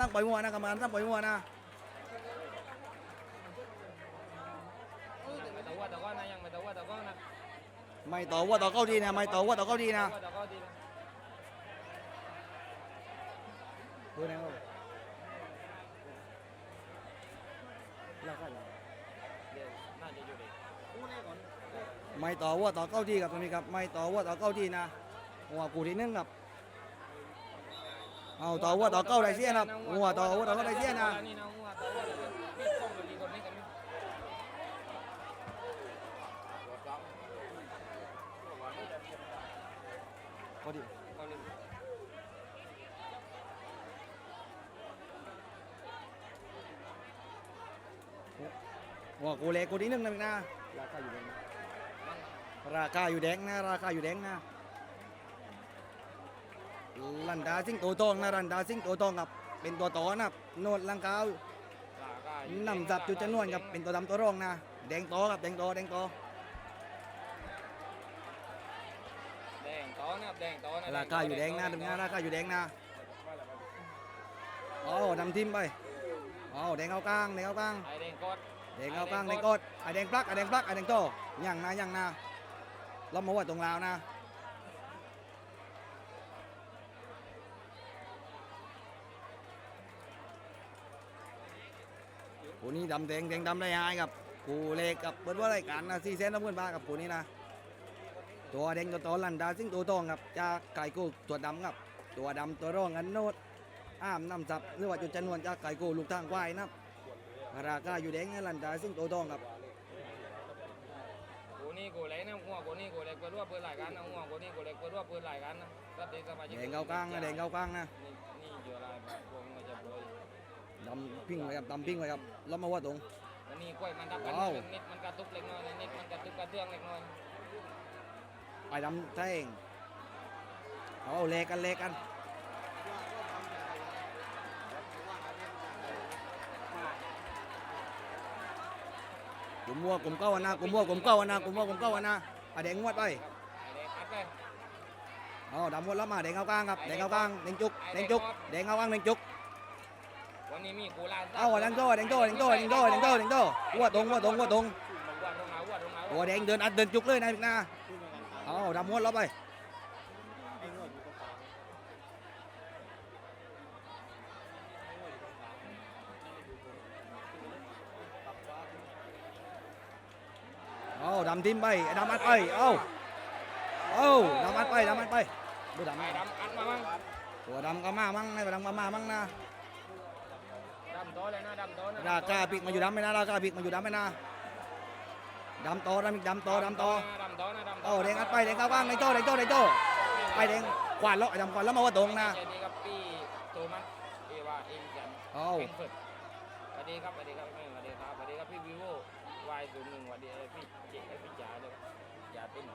ตั้งปล่อยหัวนะกรรมการตั้งปล่อยหัวนะไม่ต้องว่าแต่ว่านะยังไม่ต้องว่าแต่ว่านะไม่ต่อวัวต่อเก้าดีนะไม่ต่อวัวต่อเก้าดีนะว่าแต่ก็ดีนะดูนะครับแล้วก็เดี๋ยวน่าจะอยู่ดีไม่ต่อวัวต่อเก้าดีครับตรงนี้ครับไม่ต่อวัวต่อเก้าดีนะหัวกูที่หนึ่งครับ เอาต่อวัวต่อเก้าได้เสียนะครับหัวต่อวัวต่อเก้าได้เสียนะนี่นะพอดีเอาเลยหัวกูเล็กกูที่หนึ่งนะพี่นะราคาอยู่แดงนะราคาอยู่แดงนะราคาอยู่แดงนะ ลันดาซิงโตทองนะลันดาซิงโตทองครับเป็นตัวต่อนะครับโนดลังกาวราคาอยู่นำจับจุดจำนวนครับเป็นตัวดำตัวรองนะแดงโตครับแดงโตแดงโตแดงโตนะครับแดงโตนะราคาอยู่แดงนะตรงนี้ราคาอยู่แดงนะเอาดำทิมไปเอาแดงเข้ากลางแดงเข้ากลางไอแดงกดแดงเข้ากลางแดงกดไอแดงปลักไอแดงปลักไอแดงโตยังนะยังนะเรามาว่าตรงลาวนะ ผู้นี้ดำแดงแดงดำได้หายครับกูเล็กกับเบิดว่ารายการนะสี่เซนน้ำเงินบาทกับผู้นี้นะ ตัวแดงตัวโตลันดาซิงตัวทองครับจะไก่กูตัวดำครับ ตัวดำตัวร่องอันโนดอ้ามน้ำจับหรือว่าจุดจำนวนจะไก่กูลูกทางควายนะครับราคาอยู่แดงลันดาซิงตัวทองครับกูนี่กูเล็กนะหัวกูนี่กูเล็กเปิดว่าเปิดหลายกันนะหัวกูนี่กูเล็กเปิดว่าเปิดหลายกันนะก็ตีสมาชิกแดงเก้ากลางนะแดงเก้ากลางนะนี่นี่เยอะอะไรแบบ ดำพิงไว้ครับดำพิงไว้ครับแล้วมาว่าตรงวันนี้กล้วยมันดับกันว้าวนิดมันกระตุกเล็กน้อยนะนิดมันกระตุกกระเตื้องเล็กน้อยไอ้ดำแท่งเอาเลกันเลกันกลุ่มวัวกลุ่มเก้าวันนะกลุ่มวัวกลุ่มเก้าวันนะกลุ่มวัวกลุ่มเก้าวันนะไอ้แดงงวดไปไอแดงอัดเลยอ๋อดำวนแล้วมาแดงเข้ากลางครับแดงเข้ากลางแดงจุกแดงจุกแดงเข้ากลางแดงจุกวั นนี้มีกูลานเอาแดงโตแดงโตแดงโตแดงโตแดงโตแดงโตวัวตรงวัวตรงวัวตรงวัวตรงไหนวัวตรงไหนตัวแดงเดินอัดเดินจุกเลยนะพี่นาเอาดำวนแล้วไปเอาดำทิมไปไอ้ดำอัดไปเอาเอาดำอัดไปดำอัดไปดูดำไอ้ดำอัดมามั้งตัวดำก็มามั่งในตัวดำก็มามั่งนะดำโตเลยนะดำโตนะราคาพริกมาอยู่ดำไม่นะราคาพริกมาอยู่ดำไม่นะดำโตดำอีกดำโตดำโตดำโตนะดำโตเอาแดงอัดไปแดงเข้ากลางแดงโตแดงโตแดงโตไปแดงขวานแล้วไอ้ดำขวานแล้วมาว่าตรงนะสวัสดีครับพี่โทมัสเอวาเอ็นจันเอาแข่งฝึกสวัสดีครับสวัสดีครับสวัสดีครับสวัสดีครับพี่วิโววายศูนย์หนึ่งสวัสดีพี่เจพี่จ๋าด้วยครับจ๋าปิ้นส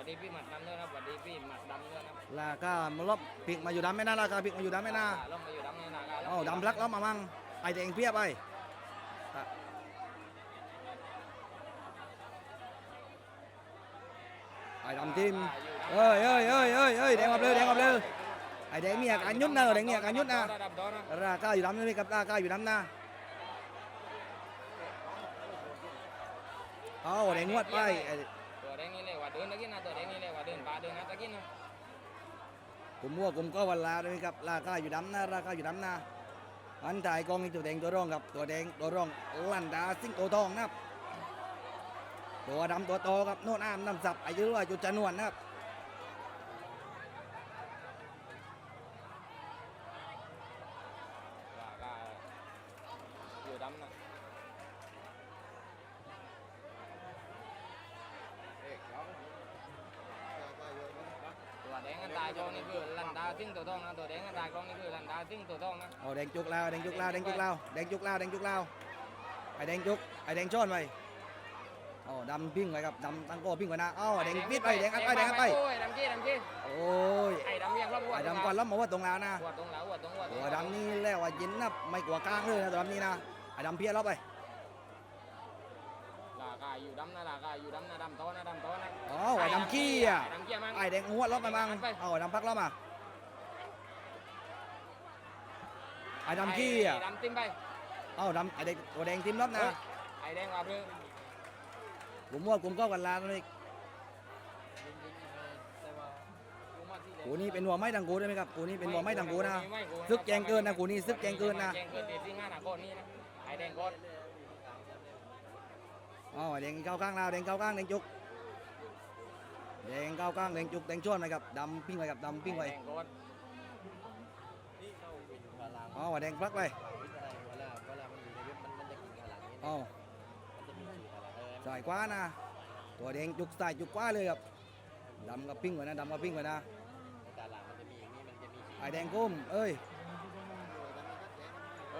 วัสดีพี่หมัดดำด้วยครับสวัสดีพี่หมัดดำด้วยครับราคามาลบพริกมาอยู่ดำไม่นะราคาพริกมาอยู่ดำไม่นะลงมาอยู่ดำในนาคาเอาดำรักแล้วมามั่งไอ้แดงเพียบไปไอ้ดำทิมเอ้ยเอ้ยเอ้ยเอ้ยเอ้ยแดงมาเลยแดงมาเลยไอ้แดงมีอาการยุดนะแดงมีอาการยุดนะดำโตนะราคาอยู่ดำนี่กับราคาอยู่ดำนะเอาแดงงวดไปไอ้ตัว แดงนี่เลยว่าเดินตะกี้นะตัวแดงนี่เลยว่าเดินป่าเดินนะตะกี้นะกลุ่มวัวกลุ่มก็วันลาเลยครับราคาอยู่ดำนะราคาอยู่ดำนะอันจ่ายกองนี่ตัวแดงตัวร่องครับตัวแดงตัวร่องลันดาซิงโตทองนะครับตัวดำตัวโตครับโน่นอ้ามน้ำสับอายุว่าจุดจนวนนะครับราคาอยู่ดำนะ ตายกองนี่คือลันดาซิ่งตัวทองนะตัวแดงกันตายกองนี่คือลันดาซิ่งตัวทองนะเอาแดงจุกลาวแดงจุกลาวแดงจุกลาวแดงจุกลาวแดงจุกลาวไอ้แดงจุกไอ้แดงช้อนไปอ๋อดำปิ้งไว้ครับดำตั้งโก้ปิ้งไว้นะอ้าแดงปิดไปแดงอัดไปแดงอัดไปโอ้ยดำจี้ดำจี้โอ้ยไอ้ดำยังรับวัวไอ้ดำก่อนล้วมาว่าตรงแล้วนะวัวตรงแล้ววัวตรงวัวตรงตัวดำนี่แล้วว่ายินนะไม่กลัวกลางเลยนะตัวดำนี่นะไอ้ดำเพี้ยแล้วไป อยู่ดำนะราคาอยู่ดำนะดำโตนะดำโตนะอ๋อไอ้ดำขี้อะไอ้ดำขี้มั้งไอ้แดงหัวล้อไปบ้างเอาไอ้ดำพักล้อมาไอ้อ้ดำขี้อะไดำติ้มไปเอ้าดำไอ้เด็กตัวแดงทีมรอบนะไอ้แดงว่าเพื่อผมว่ากลุ่มก็กันลาเลยกูนี่เป็นหัวไม้ดังกูได้ไหมครับกูนี่เป็นหัวไม้ดังกูนะซึกแจงเกินนะกูนี่ซึกแจงเกินนะแจงเกินเดี๋ยวที่งานหนักก้อนนี้นะไอ้แดงก้อนเอ้าไอ้แดงเข้าข้างเราแดงเข้าข้างแดงจุกแดงเข้าข้างแดงจุกแดงชวนไปครับดำปิ้งไปครับดำปิ้งไปแดงก้อนเอ้าไอ้แดงพลักไปเอ้าสายขวานะตัวแดงจุกสายจุกขวาเลยครับดำกับปิ้งไปนะดำกับปิ้งไปนะไอ้แดงก้มเอ้ย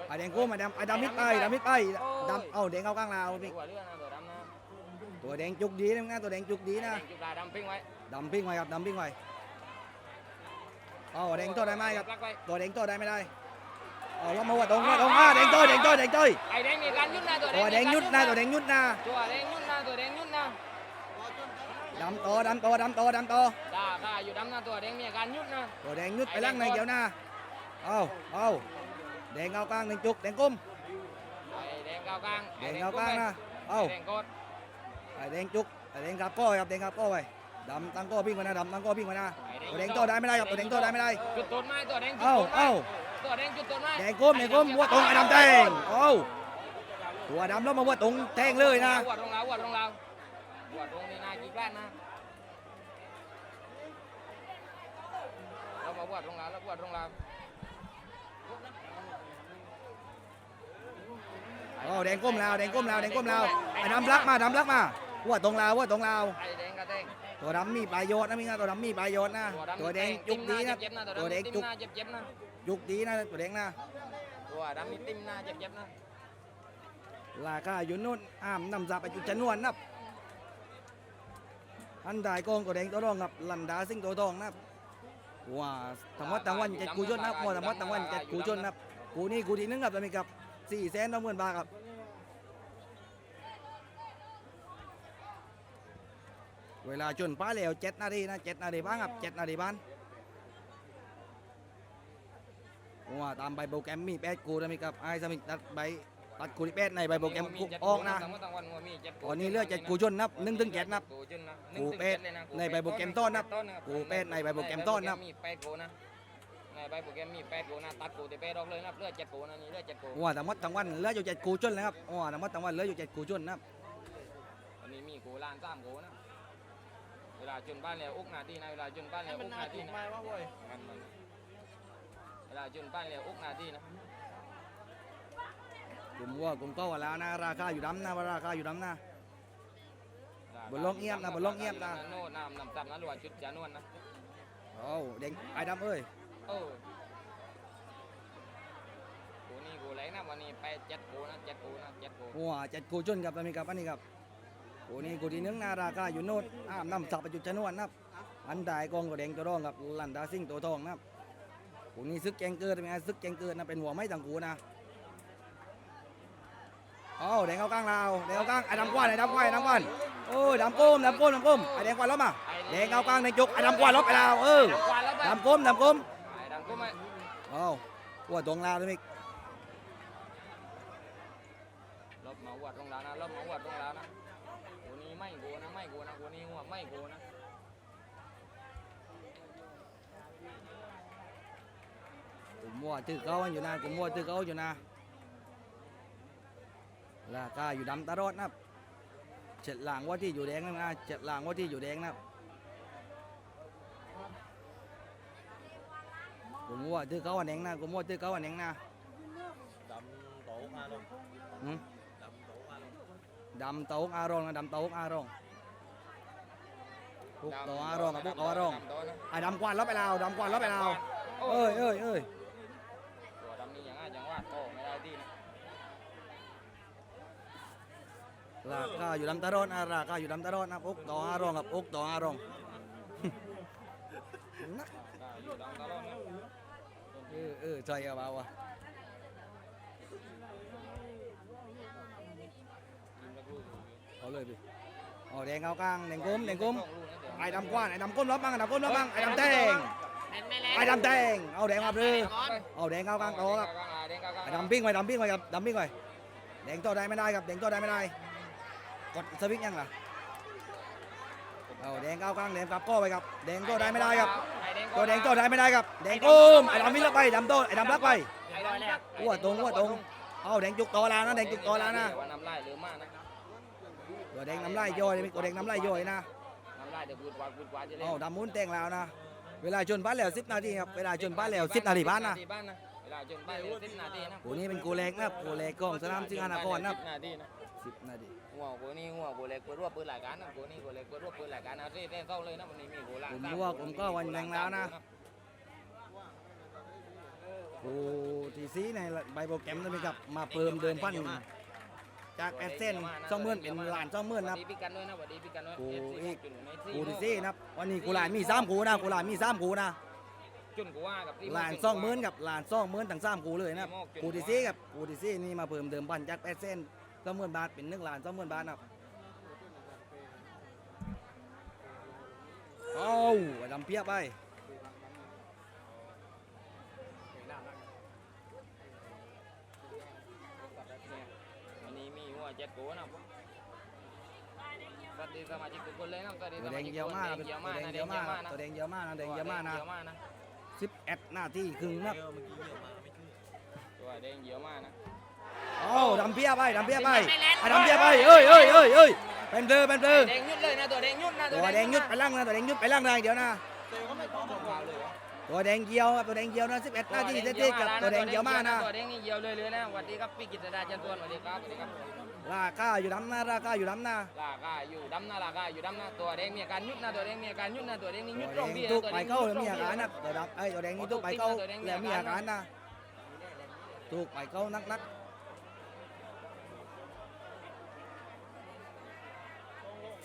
ไอ้แดงก้มไอ้ดำไอ้ดำมิดไปดำมิดไปดำเอ้าแดงเข้าข้างเราพี่ ตัวเรื่องนะตัวดำนะตัวแดงจุกดีนะมึงนะตัวแดงจุกดีแดนะงจุฬาดำปิ้งไว้ดำปิ้งไว้ครับดำปิ้งไว้เอาแดงโตได้ไหมครับลักไว้ตัวแดงโตได้ไม่ได้เอาล้มมาว่าตรงว่าตรงอ่าแดงโตแดงโตแดงโตไอ้แดงมีการยุดนะตัวแดงตัวแดงยุดนะตัวแดงยุดนะตัวแดงยุดนะตัวแดงยุดนะดำโตดำโตดำโตดำโตด่าด่าอยู่ดำนะตัวแดงมีอาการยุดนะตัวแดงยุดไปล่างในเดียวนะเอาเอาแดงเข้ากลางแดงจุกแดงก้มไอ้แดงก้าวกลางแดงเข้ากลางนะเอาแดงก้อน ไอ้แดงจุกไอ้แดงกับก้อครับแดงกับก้อไปดำตั้งก้อปิ้งไว้นะดำตั้งก้อปิ้งไว้นะตัวแดงโตได้ไม่ได้ครับตัวแดงโตได้ไม่ได้จุดต้นไม้ตัวแดงจุดเอ้าต้นไม้เอ้าตัวแดงจุดต้นไม้แดงก้มแดงก้มวัวตรงไอ้ดำแทงเอาตัวดำแล้วมาวัวตรงแทงเลยนะวัดลงเราวัดลงเราวัดลงนี่นากี่แปดนะเรามาวัดลงเราแล้ววัดลงเราอ๋อแดงก้มลาวแดงก้มลาวแดงก้มลาวไอ้ดำลักมาดำลักมา วัวตรงลาววัวตรงลาวไอ้แดงกระแดงตัวดำมีประโยชน์นะมิงนะตัวดำมีประโยชน์นะตัวดำตัวแดงมีจุกดีนะเจ็บๆนะตัวแดงติ้มจุกหน้าเจ็บๆนะจุกดีนะตัวแดงนะตัวดำมีติ้มหน้าเจ็บๆนะราคาอยู่นู่นอ้ามนำจับไปจุดจนวนนับอันใดกองตัวแดงตัวรองครับลันดาซิงตัวทองนับว้าทั้งวัดทั้งวันเจ็ดกูชนนับหมดทั้งวัดทั้งวันเจ็ดกูชนนับกูนี่กูที่หนึงครับแล้วมีกับสี่แสนน้ำเงินบาทครับ เวลาชนป้าแล้วเจ็ดนาทีนะเจ็ดนาทีบ้างครับเจ็ดนาทีบ้านว้าตามใบโปรแกรมมีแปดกูนะมีกับไอ้สมิธตัดใบตัดกูที่แปดในใบโปรแกรมกูออกนะทั้งวัดทั้งวันว่ามีเจ็ดตอนนี้เหลือเจ็ดกูชนนับหนึ่งถึงเจ็ดนับกูชนนะกูเป็ดในใบโปรแกรมต้นนับกูเป็ดในใบโปรแกรมต้นนับมีแปดกูนะในใบโปรแกรมมีแปดกูนะตัดกูแต่แปดออกเลยนะเลือดเจ็ดกูนะนี่เลือดเจ็ดกูว้าทั้งหมดทั้งวันเหลืออยู่เจ็ดกูชนเลยครับว้าทั้งหมดทั้งวันเหลืออยู่เจ็ดกูชนนะครับวันนี้มีกูล้านสามกูนะ เวลาจุนบ้านแล้วอุกนาทีนะเวลาจุนบ้านแล้วอุกนาทีนะงั้นมันเวลาจุนบ้านแล้วอุกนาทีนะผมว่าผมก็ว่าแล้วนะราคาอยู่ดำนะว่าราคาอยู่ดำนะ บนโลกเงียบนะบนโลกเงียบนะ โน่น้ำน้ำตับนะหรือว่าจุดจานวนนะโอ้เด็กไอ้ดำเอ้ยโอ้กูนี่กูไหลนะวันนี้ไปเจ็ดกูนะเจ็ดกูนะเจ็ดกูว้าเจ็ดกูชนกับตัวนี้ครับอันนี้ครับ กูนี่กูที่นึงนะราคาอยู่โน่นอ้ามน้ำสับไปจุดชนวนนะครับอันใดกองตัวแดงตัวรองกับลันดาซิ่งตัวทองนะครับกูนี่ซึกแกงเกิดเป็นไงซึกแกงเกิดนะเป็นหัวไม้ต่างกูนะเอ้าแดงเข้ากลางเราแดงเข้ากลางไอ้ดำกว้านไอ้ดำกว้านไอ้ดำกว้านโอ้ยดำก้มดำก้มดำก้มไอ้แดงกว้านล้มมาแดงเข้ากลางในจุกไอ้ดำกว้านล้มไปแล้วเออดแล้วไปดำก้มดำก้มไอ้ดำกูไม่เอ้าว่าตรงลาวด้วยมิกลบมาวัดตรงล้วนะลบมาวัดตรงล้วนะ ไม่กูนะ ไม่กูนะกูนี่หัวไม่กูนะผมว่าตื้อเขาอยู่นะผมว่าตื้อเขาอยู่นะราคาอยู่ดำตลอดนะครับเจ็ดหลังว่าที่อยู่แดงนะเจ็ดหลังว่าที่อยู่แดงนะครับผมว่าตื้อเขาอันแดงนะผมว่าตื้อเขาอันแดงนะ đậm tổ a luôn หืม đậm tổ a luôn ดำโต๊กอารองนะดำโต๊กอารองพวกโต๊กอารองกับพวกโต๊กอารองดำโต๊ะนะไอ้ดำกวาดล้อไปลาวดำกวาดล้อไปลาวโอ้เอ้ยเอ้ยเอ้ยตัวดำนี่อย่างง่ายอย่างว่าโตไม่ได้ดีนะราคาอยู่ดำตลอดนะราคาอยู่ดำตลอดนะอกต่ออารองกับอกต่ออารองนักได้อยู่ดำตลอดนะเออเออใจเอาเบาวะ ยิงตะกรูอยู่ เอาเลยพี่เอาแดงเอากลางแดงก้มแดงก้มต้องรู้นะเดี๋ยวไอ้ดำกว้านไอ้ดำก้มล้อบ้างไอ้ดำก้มล้อบ้างไอ้ดำแดงไอ้ดำแดงเอาแดงมาเลยเอาแดงเอากลางโตครับแดงกลางดำปิ้งไว้ดำปิ้งไว้ครับดำปิ้งไว้แดงต่อได้ไม่ได้ครับแดงต่อได้ไม่ได้กดสวิตช์ยังล่ะเอาแดงก้าวกลางแดงกลับก้อไปครับแดงต่อได้ไม่ได้ครับไอ้แดงตัวแดงต่อได้ไม่ได้ครับแดงโก้มไอ้ดำวิ่งลักไปดำโตไอ้ดำลักไปไอ้แดงแรกหัวตรงหัวตรงเอาแดงจุกต่อแล้วนะแดงจุกต่อแล้วนะ ตัวแดงน้ำลายย่อยมีตัวแดงน้ำลายย่อยนะนำไล่เดี๋ยวพูดวาพูดวาจะเล่นเอาดำมุ้นแต่งแล้วนะ เวลาชนบ้านแล้วสิบนาทีครับ เวลาชนบ้านแล้วสิบนาทีบ้านนะบ้านนะเวลาจนบ้านเดี๋ยวสิบนาทีนะกูนี้เป็นกูแรกนะครับกูแรกกองสนามสิงห์นครนะครับสินาทีนะสิบนาทีหัวกูนี่หัวกูเล็กเปิดรั่วเปิดหลายการนะกูนี่กูเล็กเปิดรั่วเปิดหลายการนะเต้เต้เข้าเลยนะวันนี้มีกูล่างผมรู้ว่าผมก็วันแรงแล้วนะกูทีซีในใบโปรแกรมนั่นเองครับมาเพิ่มเดิมพัน จากแอดเซนสองหมื่นเป็นล้านสองหมื่นสนะวัสดีพี่กันด้วยนะสวัสดีพี่กันด้วยกูเอฟซีอีกจุนในซีกูทีซีนะครับวันนี้กูหลานมีสามกูนะกูหลานมีสามกูนะจุนกูว่ากับหลานสองหมื่นกับหลานสองหมื่นทั้งสามกูเลยนะครับกูทีซีกับกูทีซีนี่มาเพิ่มเดิมพันจากแอดเซนสองหมื่นบาทเป็นหนึ่งล้านสองหมื่นบาทนะครับเอาไอ้ดำเพียบไป วันนี้มีหัวเจ็ดกูนะสวัสดีสมาชิกทุกคนเลยนะสวัสดีตัวสแดมางชิกเยอะมากแดงเยอะมากตัวแดนะงแดเยงอะเยมาอะกมากนะตัวแดงเยอะมากนะแดงเยอะมากนะเยอะมากนะสิบเอ็ดนาทีครึ่งนะครับเมื่อกี้เยอะมาไม่ช่วยตัวแดงเยอะมากนะ โอ้ดำเพียไปดำเพียไปไอ้ดำเพียไปเอ้ยเอ้ยเอ้ยเอ้ยเป็นเบลอเป็นเบลอแดงยุดเลยนะตัวแดงยุดนะตัวแดงยุดไปล่างนะตัวแดงยุดไปล่างได้เดี๋ยวนะเลยวะตัวแดงเกียวครับตัวแดงเกียวนะสิบเอ็ดนาทีเซ็ตกับตัวแดงเกียวมากนะ ตัวแดงนี่เยียวเลยเลยนะสวัสดีครับพี่กิตติดาจันทร์ตัวนสวัสดีครับสวัสดีครับ ลาก้าอยู่ดำหน้าลาก้าอยู่ดำหน้าลาก้าอยู่ดำหน้าลาก้าอยู่ดำหน้าตัวแดงมีอาการยุดหน้าตัวแดงมีอาการยุดหน้าตัวแดงนี่ยุดตรงที่นะตุ๊กตัวแดไปงเข้าแล้วมีอาการนะตัวดำไอ้ตัวแดงนี่ตุ๊กไปเข้าแล้วมีอาการนะตุ๊กไปเข้านักนักๆ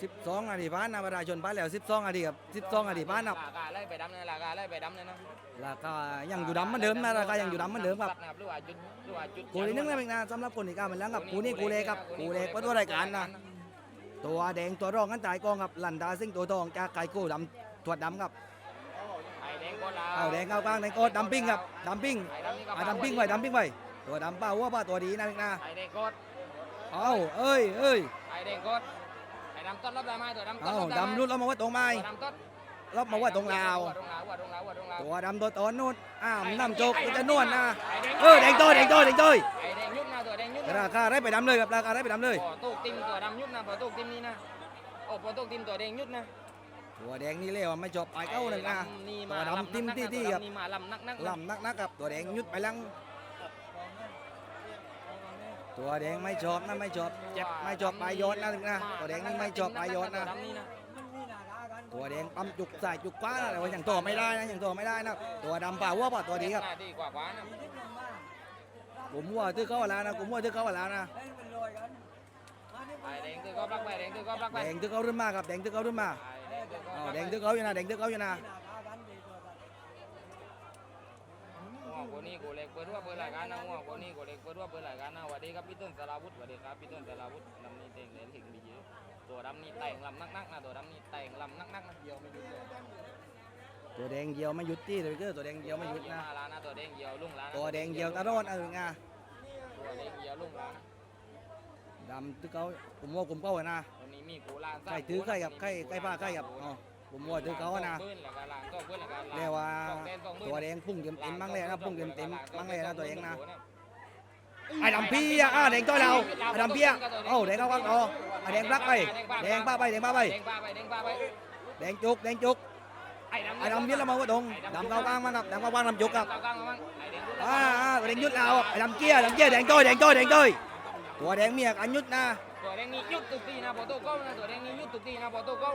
12นาทีผ่านนะประชาชนผ่านแล้ว 12นาทีครับ12นาทีผ่านครัราคาไล่ไปดำเนี่ยราคาไล่ไปดำเนี่ยนะราคายังอยู่ดำเหมือนเดิมนะราคายังอยู่ดำเหมือนเดิมครับหรือว่าจุดหรือว่าจุดกูนี่นึกได้เป็นนะสำหรับคนอีกอะมันแล้วครับกูนี่กูเล็กครับกูเล็กว่าตัวรายการนะตัวแดงตัวรองกันตายกองครับลันดาซิ่งตัวทองจากไก่โก้ดำถวดดำครับเอาแดงเอากลางแดงก้ดำปิ้งครับดำปิ้งอะดำปิ้งไว้ดำปิ้งไว้ตัวดำป้าว่าป้าตัวดีนะเด็กนะไอแดงโก้เอาเอ้ยเอ้ยไอแดงก้ ดไอ้ดำต้นรับได้ไหมตัวดำต้นเอารับได้ไหมดำรุดเรามาไว้ตรงไม้ตัวดำต้นเรามาไว้ตรงลาวตรงลาวตรงลาวตรงลาวตัวดำตัวโตนนู่นอ้าวน้ำโจกมันจะนวลนะเออแดงโตแดงโตแดงโตไอ้แดงยุดนะตัวแดงยุดนะราคาได้ไปดำเลยครับราคาได้ไปดำเลย พอตุกติมตัวดำยุดนะพอตุกติมนี่นะโอ้พอตุกติมตัวแดงยุดนะตัวแดงนี่เรียกว่าไม่จบไปเก้าหนึ่งนะนี่ตัมาวดำติ้มที่ที่ครับนี่มาลำนักนักลำนักนักๆครับตัวแดงยุดไปลัง ตัวแดงไม่ชอบนะไม่ชอบเจ็บไม่ชอบปลายยอดนะนะตัวแดงนี่ไม่ชอบปลายยอดนะตัวดำนี่นะตัวแดงปั๊มจุกใส่จุกฟ้าแต่ว่าอย่างตัวไม่ได้นะอย่างตัวไม่ได้นะตัวดำป่าวัวป่าตัวดีครับหน้าดีกว่าขวานะผมวัวตื้อเข้ามาแล้วนะผมวัวตื้อเข้ามาแล้วนะไอ้แดงคือก็ปลักไปแดงคือก็ปลักไปแดงตื้อเข้ารุ่นมาครับแดงตื้อเข้ารุ่นมาเอาแดงตื้อเข้าอยู่นะแดงตื้อเข้าอยู่นะ หั วคนนี้กูเล็กเปิดว่าเปิดรายการนะหัวคนนี้กูเล็กเปิดว่าเปิดรายการนะสวัสดีครับพี่ต้นสราวุฒิสวัสดีครับพี่ต้นสราวุฒิลำนี้เต่งเหรียญถึงดีเยอะตัวดำนี่แต่งลำนักนักนะตัวดำนี่แต่งลำนักนักนะเดียวไม่หยุดเลยตัวแดงเยียวไม่หยุดที่เลยก็ตัวแดงเยียวไม่หยุดนะมาแล้วนะตัวแดงเหี่ยวลุ่งแล้วนะตัวแดงเยียวตาโรนอะไรงาตัวแดงเหี่ยวลุ่งแล้วนะดำตื้อเข้าผมวัวผมเข้านะวันนี้มีกูลานใกล้ตื้อใกล้กับใกล้ใกล้ป้าใกล้กับอ๋อ ผมวัวตื้อเข้านะเบิ้ลแล้วก็ลานก็เบิ้ลแล้วก็ลานเรียกว่าสองแดงสองหมื่นตัวแดงพุ่งเต็มเต็มมั้งเลยนะพุ่งเต็มเต็มมั้งเลยนะตัวเองนะไอ้ไอ้ดำพี่อะอะแดงตัวเราไอ้ดำพี่อะเอ้าแดงเข้าข้างต่อไอ้แดงรักไปแดงป้าไปแดงป้าไปแดงป้าไปแดงป้าไปแดงจุกแดงจุกไอ้ดำไอ้ดำเบี้ยเรามาว่าตรงดำเข้ากลางมาครับดำเข้ากลางดำจุกครับเก้ากลางมาบ้างไอ้แดงยุดอ่าอ่าแดงยุดเราไอ้ดำเกี้ยดำเกี้ยแดงจ้อยแดงจ้อยแดงจ้อยตัวแดงเมียกันยุดนะตัวแดงนี่ยุดตุกตีนะพอโตเก้านะตัวแดงนี่ยุดตุกตีนะพอโตเก้า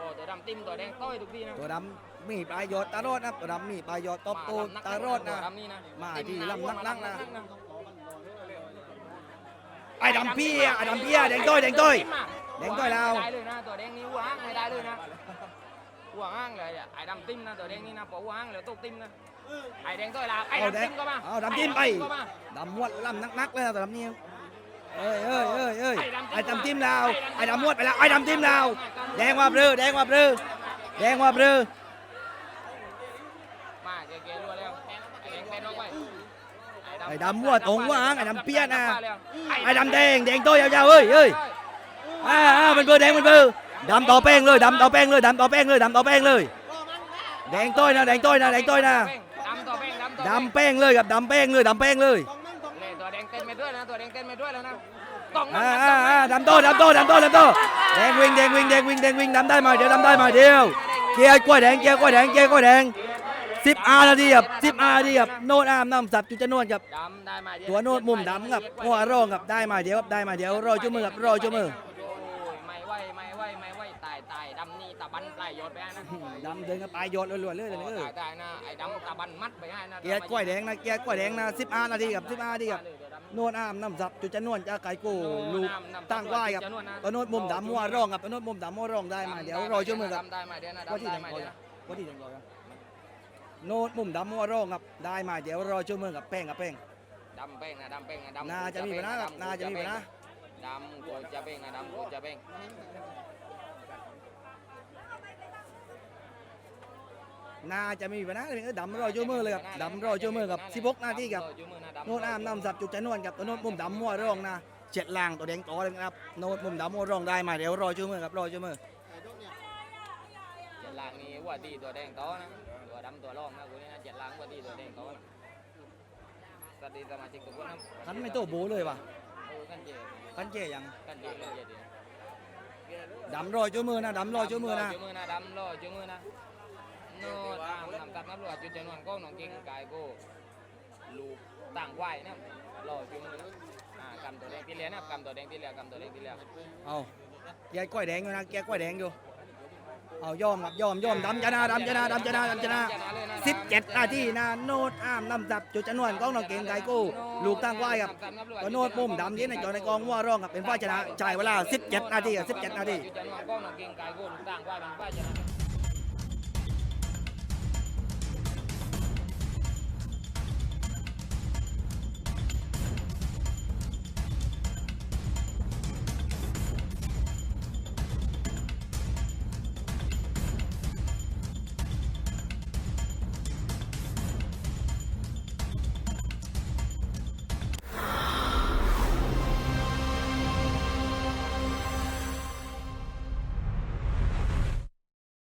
โอ้ตัวดำติมตัวแดงต้อยตุกตีนะตัวดำมีปลายยอดตาโรดนะตัวดำมีปลายยอดตบตูตาโรดนะตัวดำนี่นะมาที่ลำนักๆนะไอ้ดำพี่อะไอ้ดำพี่อะแดงจ้อยแดงจ้อยแดงจ้อยเราไม่ได้เลยนะตัวแดงนี่หัวห้างไม่ได้เลยนะหัวห้างเลยอะไอ้ดำติมนะตัวแดงนี่นะพอหัวห้างแล้วตุกติมนะไอ้แดงต้อยลาวไอ้เอาดำแดติงมก็มาเอาดำจิ้มไปก็มาดำมวดลำนักๆเลยนะตัวดำนี่เอ้ยเอ้ยเอ้ยเอ้ยไอ้ดำจิ้มเราไอ้ดำมวดไปแล้วไอ้ดำจิ้มเรา แดงว่าเบลอแดงว่าเบลอแดงว่าเบลอมาเกเกรัวแล้วไอ้แดงเป็นออกไปไอ้ไอ้ดำมั่วตรงว่างไอ้ดำเปี้ยนนะไอ้ดำแดงแดงโตยาวๆเอ้ยเอ้ยอ่าอ่ามันเบอร์แดงมันเบอร์ดำต่อแป้งเลยดำต่อแป้งเลยดำต่อแป้งเลยดำต่อแป้งเลย แดงโต้อยนะแดงโต้อยนะแดงโต้อยนะดำตัวแป้งดำตัวดำแป้งเลยครับดำแป้งเลยดำแป้งเลยเลยตัวแดงเต้นไปด้วยนะตัวแดงเต้นไปด้วยแล้วนะ กล้องอ่าอ่าอ่าดำโต้ดำโต้ดำโต้ดำโต้แดงวิ่งแดงวิ่งแดงวิ่งแดงวิ่งดำได้มาเดี๋ยวดำได้มาเดียวเกียร์กล้วยแดงเกียร์กล้วยแดงเกียร์กล้วยแดงสิบอาร์นาทีครับสิบอาร์นาทีครับโนดอามน้ำสับจุดจะนวดครับดำได้มาตัวโนดมุมดำครับหัวโร่งครับได้มาเดี๋ยวครับได้มาเดี๋ยวรอจุ่มือครับรอจุ่มือโอ้ยไม่ไหวไม่ไหวไม่ไหวตายตายดำนี่ตะบันปลายยอดไปให้นะดำเดินกับปลายโยนล้วนๆเลยเลยโอ้เออตายตายนะไอ้ดำตะบันมัดไปให้นะเกียร์กล้วยแดงนะเกียร์กล้วยแดงนะสิบอาร์นาทีครับสิบอาร์นาทีครับโนดอามน้ำสับจุดจะนวดจะไก่กูลูกตั้งไหวครับตัวโน้ตมุมดำมัวร่องครับตัวโน้ตมุมดำมัวร่องได้มาเดี๋ยวรอช่วยมือครับดำได้มาเดี๋ยวนะว่าที่ดำได้แดงมาก่อนเดี๋ยวนะว่าที่แดงก่อนครับโน้ตมุมดำมัวร่องครับได้มาเดี๋ยวรอช่วยมือกับแป้งกับแป้งดำเป้งนะดำเป้งนะดำน่าจะมีปัญหาครับน่าจะมีปัญหาดำกูจะเป้งนะดำกูจะเป้ง น่าจะมีปัญหาเลยดำรอช่วยมือเลยครับดำรอช่วยมือกับ16นาทีครับดำรอช่วยมือนะดำโน้ตอามนำสับจุดจะนวลกับตัวโน้ตมุมดำมัวร่องนะเจ็ดล่างตัวแดงต่อเลยครับโน้ตมุมดำมัวร่องได้มาเดี๋ยวรอช่วยมือครับรอช่วยมือเจ็ดลางนี่ว่าดีตัวแดงโตนะตัวดำตัวร่องนะกูนี่นะเจ็ดลางว่าดีตัวแดงโตนะสวัสดีสมาชิกทุกคนนะคันไม่โตโบเลยว่ะเออกันเจคันเจยังกันเจเลยเจดีดำรอช่วยมือนะดำรอช่วยมือนะช่วยมือนะดำรอช่วยมือนะ โน่ตามนำตัดนับรวจจุดจำนวนก้องน้องเก่งกายกูลูกต่างไหวนะรอช่วยมือนะอ่ากำตัวแดงที่เหลือนะกำตัวแดงที่เหลือกำตัวแดงที่เหลือเอาเกียกล้วยแดงอยู่นะเกียร์กล้วยแดงอยู่เอายอมครับยอมยอมดำชนะดำชนะดำชนะดำชนะสิบเจ็ดนาทีนะโนดอ้ามนำจับจุดจนวนกองน้องเก่งไก่กู้ลูกตั้งไหวครับก็โนดมุมดำที่ในจอในกองว่าร่องครับเป็นฝ่ายชนะจ่ายเวลา17นาทีครับ17นาทีจุดจนวนก้องน้องเก่งกายกูลูกต่างไหวเป็นฝ่ายชนะ